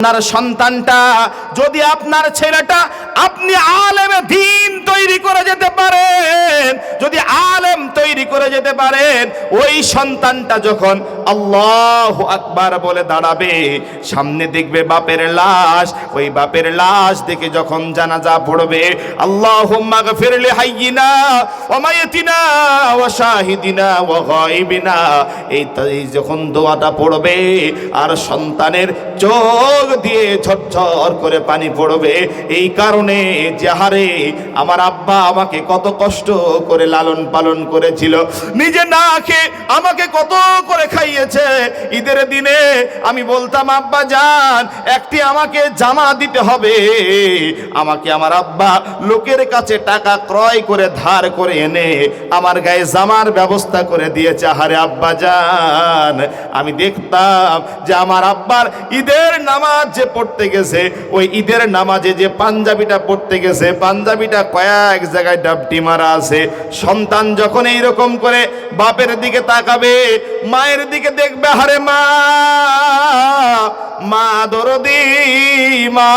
আপনার সন্তানটা, যদি আপনার ছেলেটা আপনি আলেমে দিন তৈরি করে যেতে পারেন, যদি আলেম তৈরি করে যেতে পারেন, ওই সন্তানটা যখন আল্লাহ আকবার বলে দাঁড়াবে, সামনে দেখবে বাপের লাশ, ওই বাপের লাশ দেখে যখন জানাজা পড়বে আল্লাহ ফিরলে হাইয়িনা ওমাইতিনা ও শাহিদিনা ও গাইবিনা এই এই যখন দোয়াটা পড়বে, আর সন্তানের চোখ দিয়ে ঝরঝর করে পানি পড়বে। এই কারণে যাহারে আমার আব্বা আমাকে কত কষ্ট করে লালন পালন করেছিল। নিজে না খেয়ে আমাকে কত করে খাইয়েছে। ঈদের দিনে আমি বলতাম, আব্বা যান, একটি আমাকে জামা দিতে হবে। আমাকে আমার আব্বা লোকের কাছে টাকা ক্রয় করে ধার করে এনে আমার গায়ে জামার ব্যবস্থা করে দিয়েছে। আহারে আব্বা যান, আমি দেখতাম যে আমার আব্বার ঈদের নামাজ যে পড়তে গেছে, ওই ঈদের নামাজে যে পাঞ্জাবিটা পড়তে গেছে, পাঞ্জাবিটা কয়েক জায়গায় ডাবটি মারা আছে। সন্তান যখন এইরকম করে বাপের দিকে তাকাবে, মায়ের দিকে দেখবে হারে মা মা দরদি, মা,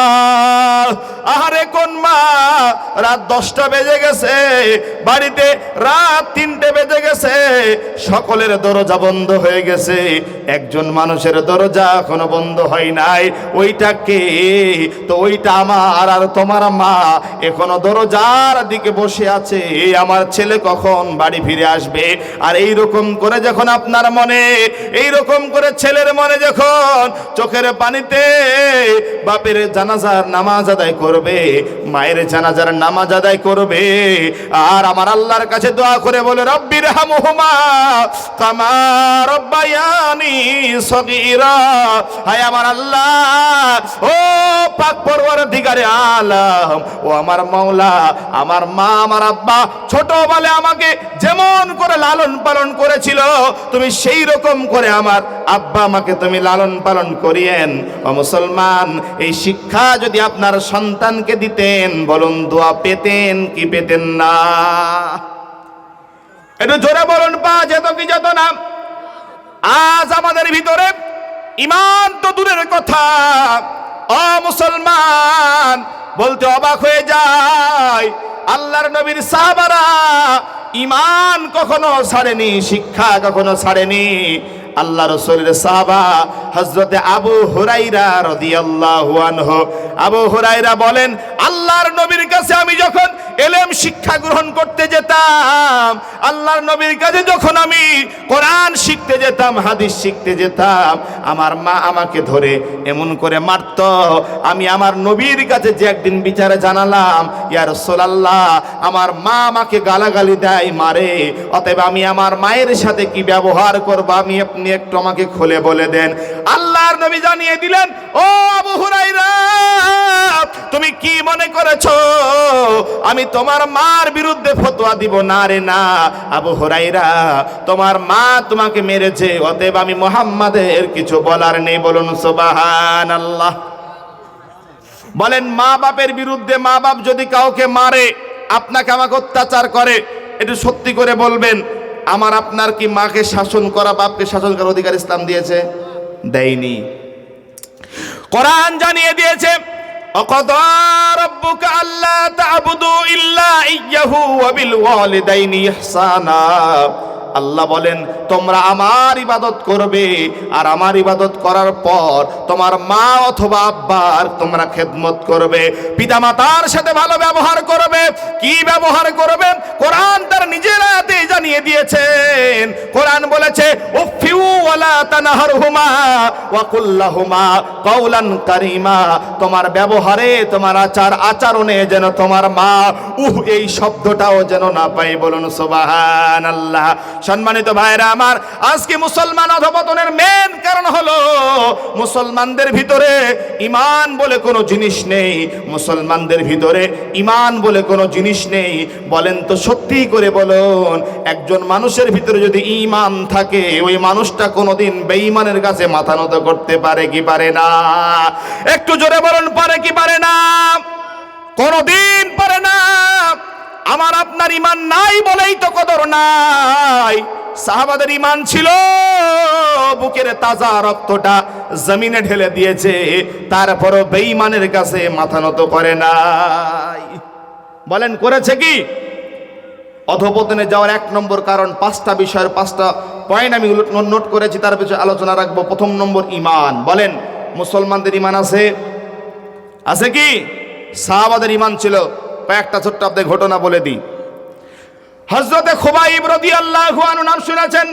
আহারে কোন মা, রাত দশটা বেজে গেছে, বাড়িতে রাত তিনটে বেজে গেছে, সকলের দরজা বন্ধ হয়ে গেছে, একজন মানুষের দরজা এখনও বন্ধ হয় নাই ওইটা কে তো ওইটা আমার আর তোমার মা এখনও দরজার দিকে বসে আছে। আমার ছেলে কখন বাড়ি ফিরে আসবে? আর এই রকম করে যখন আপনার মনে এই রকম করে ছেলের মনে যখন চোখের পানিতে বাপের জানাজার নামাজ আদায় করবে, মায়ের জানাজার নামাজ আদায় করবে, আর আমার আল্লাহর কাছে দোয়া করে বলে রব্বির হামুহুমা কামা রব্বায়ানি সগীরা। হায় আমার আল্লাহ ও পাক পরওয়ার দিগারে ও আমার মাওলা, আমার মা, আমার আব্বা ছোটবেলা আমাকে যেমন করে লালন পালন করেছিল, তুমি সেই রকম করে আমার আব্বা আমাকে তুমি লালন পালন করিয়েন। ও মুসলমান, এই শিক্ষা যদি আপনার সন্তানকে দিতেন, বলুন দোয়া পেতেন কি পেতেন না? একটু জোরে বলুন, পা যেত কি যেত না? আজ আমাদের ভিতরে ইমান তো দূরের কথা। অ মুসলমান, বলতে অবাক হয়ে যায়, আল্লাহর নবীর সাহাবারা ইমান কখনো ছাড়েনি, শিক্ষা কখনো ছাড়েনি। আল্লাহ রসুলের সাহাবা হজরতে আবু হুরাইরা রাদিয়াল্লাহু আনহু, আবু হুরাইরা বলেন, আল্লাহর নবীর কাছে আমি যখন এলেম শিক্ষা গ্রহণ করতে যেতাম, আল্লাহর নবীর কাছে যখন আমি কোরআন শিখতে যেতাম, হাদিস শিখতে যেতাম, আমার মা আমাকে ধরে এমন করে মারত। আমি আমার নবীর কাছে যে একদিন বিচারে জানালাম, ইয়া রাসূলুল্লাহ, আমার মা আমাকে গালাগালি দেয়, মারে, অতএব আমি আমার মায়ের সাথে কি ব্যবহার করব? আমি আপনি একটু আমাকে খুলে বলে দেন। আল্লাহর নবী জানিয়ে দিলেন, ও আবু হুরাইরা তুমি কি মনে করেছ? আমি আমি তোমার মার বিরুদ্ধে ফতোয়া দিব। না রে, না। আবু হরাইরা তোমার মা তোমাকে মেরেছে, অতএব আমি মোহাম্মদের কিছু বলার নেই। বলুন সোবাহান আল্লাহ বলেন, মা বাপের বিরুদ্ধে মা বাপ যদি কাউকে মারে, আপনাকে আমাকে অত্যাচার করে, এটা সত্যি করে বলবেন, আমার আপনার কি মাকে শাসন করা, বাপকে শাসন করার অধিকার ইসলাম দিয়েছে? দেয়নি। কোরআন জানিয়ে দিয়েছে অকদম ربك ألا تعبدوا إلا إياه وبالوالدين إحسانا. আল্লাহ বলেন, তোমরা আমার ইবাদত করবে আর আমার ইবাদত করার পর তোমার মা অথবা আব্বার তোমরা খেদমত করবে। পিতামাতার সাথে ভালো ব্যবহার করবে। কি ব্যবহার করবে? কোরআন তার নিজের আয়াতে জানিয়ে দিয়েছেন। কোরআন বলেছে, উফিউ ওয়ালা তানহারহুমা ওয়া কুল্লাহুমা কওলান কারীমা। তোমার ব্যবহারে, তোমার আচার, আচরণে যেন তোমার মা উহ এই শব্দটাও যেন না পাই বলুন সুবহানাল্লাহ। সম্মানিত ভাইরা আমার, আজকে মুসলমান অধপতনের মেন কারণ হলো মুসলমানদের ভিতরে ইমান বলে কোনো জিনিস নেই। মুসলমানদের ভিতরে ইমান বলে কোনো জিনিস নেই। বলেন তো সত্যি করে বলুন, একজন মানুষের ভিতরে যদি ইমান থাকে, ওই মানুষটা কোনোদিন বেঈমানের কাছে মাথা নত করতে পারে কি পারে না? একটু জোরে বলুন, পারে কি পারে না? কোনোদিন পারে না। আমার আপনার ইমান নাই বলেই তো কদর নাই। সাহাবাদের ইমান ছিল, বুকের তাজা রক্তটা জমিনে ঢেলে দিয়েছে, তারপরও বেঈমানের কাছে মাথা নত করে নাই। বলেন, করেছে কি? অধপতনে যাওয়ার এক নম্বর কারণ, পাঁচটা বিষয়ের পাঁচটা পয়েন্ট আমি নোট করেছি, তার পিছনে আলোচনা রাখব। প্রথম নম্বর ইমান বলেন, মুসলমানদের ইমান আছে? আছে কি? সাহাবাদের ইমান ছিল কয়েকটা ছোট্ট আপনাদের ঘটনা বলে দিই। হজরতে খোবাইব রদি আল্লাহ নাম শুনেছেন?